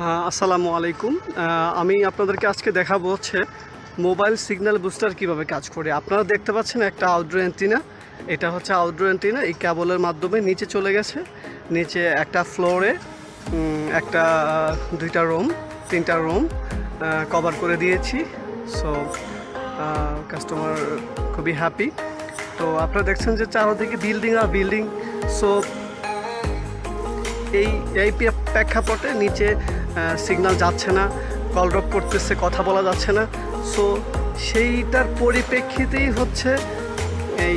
আসসালামু আলাইকুম। আমি আপনাদেরকে আজকে দেখাবো হচ্ছে মোবাইল সিগন্যাল বুস্টার কীভাবে কাজ করে। আপনারা দেখতে পাচ্ছেন একটা আউটডোর অ্যান্টিনা এটা হচ্ছে আউটডোর অ্যান্টিনা এই ক্যাবলের মাধ্যমে নিচে চলে গেছে। নিচে একটা ফ্লোরে একটা দুইটা রুম তিনটা রুম কভার করে দিয়েছি। সো কাস্টমার খুবই হ্যাপি তো আপনারা দেখছেন যে চারদিকে বিল্ডিং আর বিল্ডিং সো এই এই প্রেক্ষাপটে নিচে সিগনাল যাচ্ছে না কল ড্রপ করতেছে, কথা বলা যাচ্ছে না। সো সেইটার পরিপ্রেক্ষিতেই হচ্ছে এই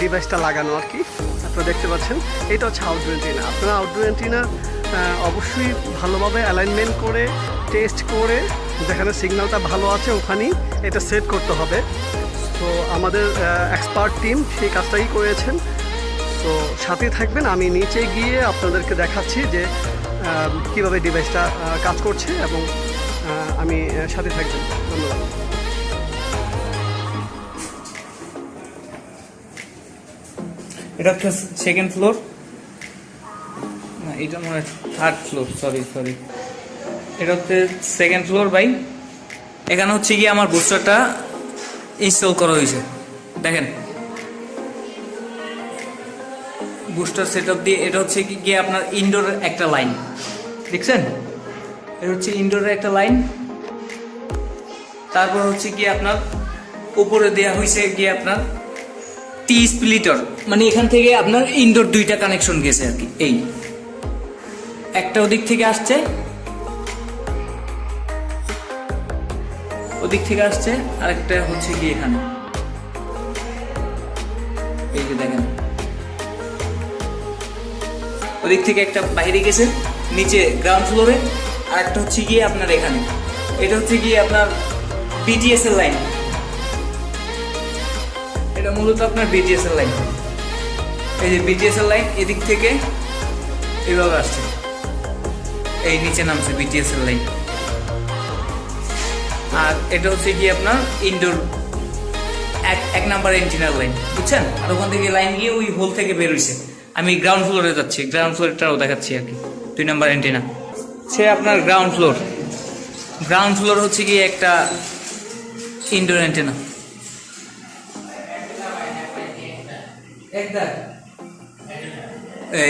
ডিভাইসটা লাগানো আর কি। আপনারা দেখতে পাচ্ছেন, এটা হচ্ছে আউটডোর অ্যান্টিনা আপনারা আউটডোর অ্যান্টিনা অবশ্যই ভালোভাবে অ্যালাইনমেন্ট করে টেস্ট করে, যেখানে সিগন্যালটা ভালো আছে, ওখানেই এটা সেট করতে হবে। তো আমাদের এক্সপার্ট টিম সেই কাজটাই করেছেন। তো সাথে থাকবেন। আমি নিচে গিয়ে আপনাদেরকে দেখাচ্ছি যে কীভাবে ডিভাইসটা কাজ করছে এবং আমি সাথে থাকবেন। ধন্যবাদ। এটা হচ্ছে সেকেন্ড ফ্লোর না, এটা মনে হয় থার্ড ফ্লোর সরি সরি এটা হচ্ছে সেকেন্ড ফ্লোর বাই এখানে হচ্ছে গিয়ে আমার বুস্টারটা ইনস্টল করা হয়েছে। দেখেন। বুস্টার সেট দিয়ে, এটা হচ্ছে গিয়ে আপনার ইনডোর একটা লাইন দেখছেন? এটা হচ্ছে ইনডোরের একটা লাইন তারপর হচ্ছে গিয়ে আপনার, উপরে দেয়া হয়েছে গিয়ে আপনার টি স্প্লিটার মানে এখান থেকে আপনার ইনডোর দুইটা কানেকশন গেছে আর কি, এই। একটা ওদিক থেকে আসছে। ওদিক থেকে আসছে, আরেকটা হচ্ছে গিয়ে এখানে। এই যে দেখেন। ওদিক থেকে একটা বাইরে গেছে, নিচে গ্রাউন্ড ফ্লোরে আর একটা হচ্ছে গিয়ে আপনার এখানে। এটা হচ্ছে গিয়ে আপনার বিটিএস এর লাইন এটা মূলত আপনার বিটিএস এর লাইন এই যে বিটিএস এর লাইন এদিক থেকে এভাবে আসছে। এই নিচে নামছে বিটিএস এর লাইন আর এটা হচ্ছে কি আপনার ইনডোর এক এক নাম্বার এন্টিনার লাইন বুঝছেন? আর ওখান থেকে লাইন গিয়ে ওই হোল থেকে বের হইছে। আমি গ্রাউন্ড ফ্লোরে যাচ্ছি গ্রাউন্ড ফ্লোরটাও দেখাচ্ছি আর কি। দুই নম্বর এন্টিনা সে আপনার গ্রাউন্ড ফ্লোর গ্রাউন্ড ফ্লোর হচ্ছে কি একটা ইনডোর অ্যান্টেনা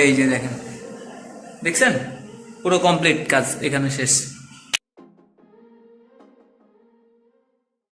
এই যে দেখেন। দেখছেন? পুরো কমপ্লিট কাজ এখানে শেষ।